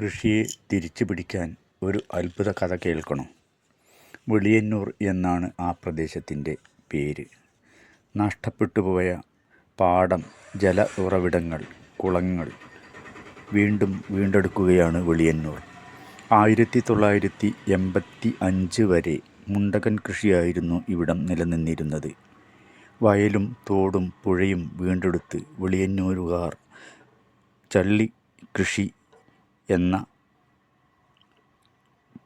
കൃഷിയെ തിരിച്ചു പിടിക്കാൻ ഒരു അത്ഭുത കഥ കേൾക്കണം? വെളിയന്നൂർ എന്നാണ് ആ പ്രദേശത്തിന്റെ പേര്. നഷ്ടപ്പെട്ടുപോയ പാടം ജല ഉറവിടങ്ങൾ കുളങ്ങൾ വീണ്ടും വീണ്ടെടുക്കുകയാണ് വെളിയന്നൂർ. ആയിരത്തി തൊള്ളായിരത്തി എൺപത്തി അഞ്ച് വരെ മുണ്ടകൻ കൃഷിയായിരുന്നു ഇവിടം നിലനിന്നിരുന്നത്. വയലും തോടും പുഴയും വീണ്ടെടുത്ത് വെളിയന്നൂരുകാർ ചള്ളി കൃഷി എന്ന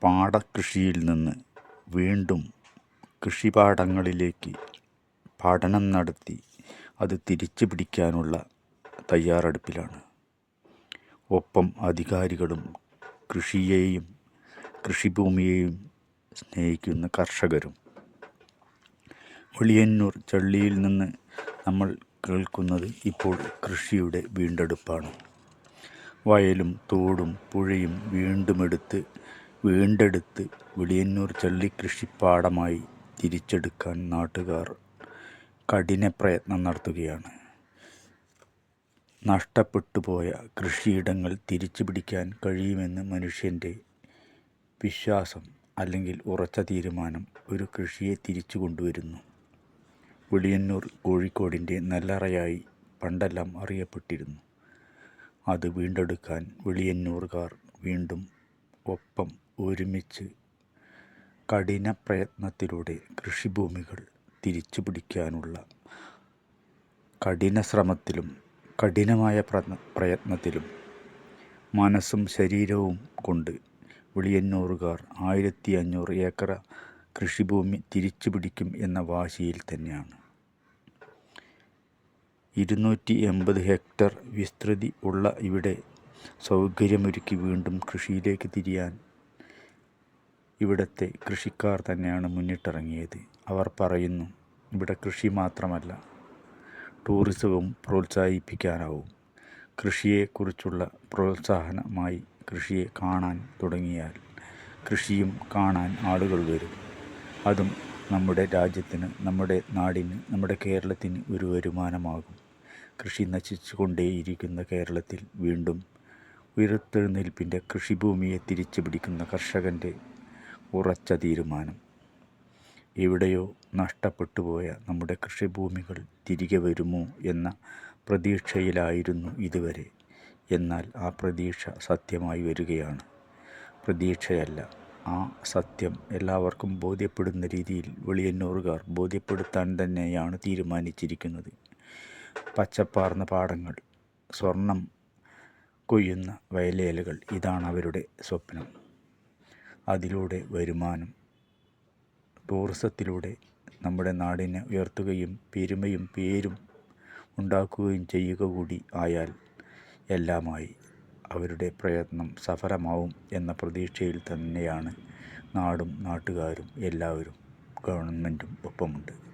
പാടകൃഷിയിൽ നിന്ന് വീണ്ടും കൃഷിപാടങ്ങളിലേക്ക് പഠനം നടത്തി അത് തിരിച്ചു പിടിക്കാനുള്ള തയ്യാറെടുപ്പിലാണ്. ഒപ്പം അധികാരികളും കൃഷിയെയും കൃഷിഭൂമിയെയും സ്നേഹിക്കുന്ന കർഷകരും. ഒളിയന്നൂർ ചള്ളിയിൽ നിന്ന് നമ്മൾ കേൾക്കുന്നത് ഇപ്പോൾ കൃഷിയുടെ വീണ്ടെടുപ്പാണ്. വയലും തോടും പുഴയും വീണ്ടുമെടുത്ത് വീണ്ടെടുത്ത് വെളിയന്നൂർ ചള്ളിക്കൃഷിപ്പാടമായി തിരിച്ചെടുക്കാൻ നാട്ടുകാർ കഠിന പ്രയത്നം നടത്തുകയാണ്. നഷ്ടപ്പെട്ടു പോയ കൃഷിയിടങ്ങൾ തിരിച്ചു പിടിക്കാൻ കഴിയുമെന്ന് മനുഷ്യന്റെ വിശ്വാസം അല്ലെങ്കിൽ ഉറച്ച തീരുമാനം ഒരു കൃഷിയെ തിരിച്ചു കൊണ്ടുവരുന്നു. വെളിയന്നൂർ കോഴിക്കോടിന്റെ നെല്ലറയായി പണ്ടെല്ലാം അറിയപ്പെട്ടിരുന്നു. അത് വീണ്ടെടുക്കാൻ വെളിയന്നൂർകാർ വീണ്ടും ഒപ്പം ഒരുമിച്ച് കഠിന പ്രയത്നത്തിലൂടെ കൃഷിഭൂമികൾ തിരിച്ചു പിടിക്കാനുള്ള കഠിന ശ്രമത്തിലും കഠിനമായ പ്രയത്നത്തിലും മനസ്സും ശരീരവും കൊണ്ട് വെളിയന്നൂറുകാർ ആയിരത്തി അഞ്ഞൂറ് ഏക്കർ കൃഷിഭൂമി തിരിച്ചു പിടിക്കും എന്ന വാശിയിൽ തന്നെയാണ്. ഇരുന്നൂറ്റി എൺപത് ഹെക്ടർ വിസ്തൃതി ഉള്ള ഇവിടെ സൗകര്യമൊരുക്കി വീണ്ടും കൃഷിയിലേക്ക് തിരിയാൻ ഇവിടുത്തെ കൃഷിക്കാർ തന്നെയാണ് മുന്നിട്ടിറങ്ങിയത്. അവർ പറയുന്നു ഇവിടെ കൃഷി മാത്രമല്ല ടൂറിസവും പ്രോത്സാഹിപ്പിക്കാനാവും. കൃഷിയെക്കുറിച്ചുള്ള പ്രോത്സാഹനമായി കൃഷിയെ കാണാൻ തുടങ്ങിയാൽ കൃഷിയും കാണാൻ ആളുകൾ വരും. അതും നമ്മുടെ രാജ്യത്തിന് നമ്മുടെ നാടിന് നമ്മുടെ കേരളത്തിന് ഒരു വരുമാനമാകും. കൃഷി നശിച്ചുകൊണ്ടേയിരിക്കുന്ന കേരളത്തിൽ വീണ്ടും ഉയർത്തെഴുന്നേൽപ്പിന്റെ കൃഷിഭൂമിയെ തിരിച്ചു പിടിക്കുന്ന കർഷകന്റെ ഉറച്ച തീരുമാനം. എവിടെയോ നഷ്ടപ്പെട്ടു പോയ നമ്മുടെ കൃഷിഭൂമികൾ തിരികെ വരുമോ എന്ന പ്രതീക്ഷയിലായിരുന്നു ഇതുവരെ. എന്നാൽ ആ പ്രതീക്ഷ സത്യമായി വരികയാണ്. പ്രതീക്ഷയല്ല ആ സത്യം എല്ലാവർക്കും ബോധ്യപ്പെടുന്ന രീതിയിൽ വെളിയന്നൂറുകാർ ബോധ്യപ്പെടുത്താൻ തന്നെയാണ് തീരുമാനിച്ചിരിക്കുന്നത്. പച്ചപ്പാർന്ന പാടങ്ങൾ സ്വർണം കൊയ്യുന്ന വയലേലകൾ ഇതാണ് അവരുടെ സ്വപ്നം. അതിലൂടെ വരുമാനം ടൂറിസത്തിലൂടെ നമ്മുടെ നാടിനെ ഉയർത്തുകയും പെരുമയും പേരും ഉണ്ടാക്കുകയും ചെയ്യുക കൂടി ആയാൽ എല്ലാമായി അവരുടെ പ്രയത്നം സഫലമാവും എന്ന പ്രതീക്ഷയിൽ തന്നെയാണ് നാടും നാട്ടുകാരും എല്ലാവരും ഗവൺമെന്റും ഒപ്പമുണ്ട്.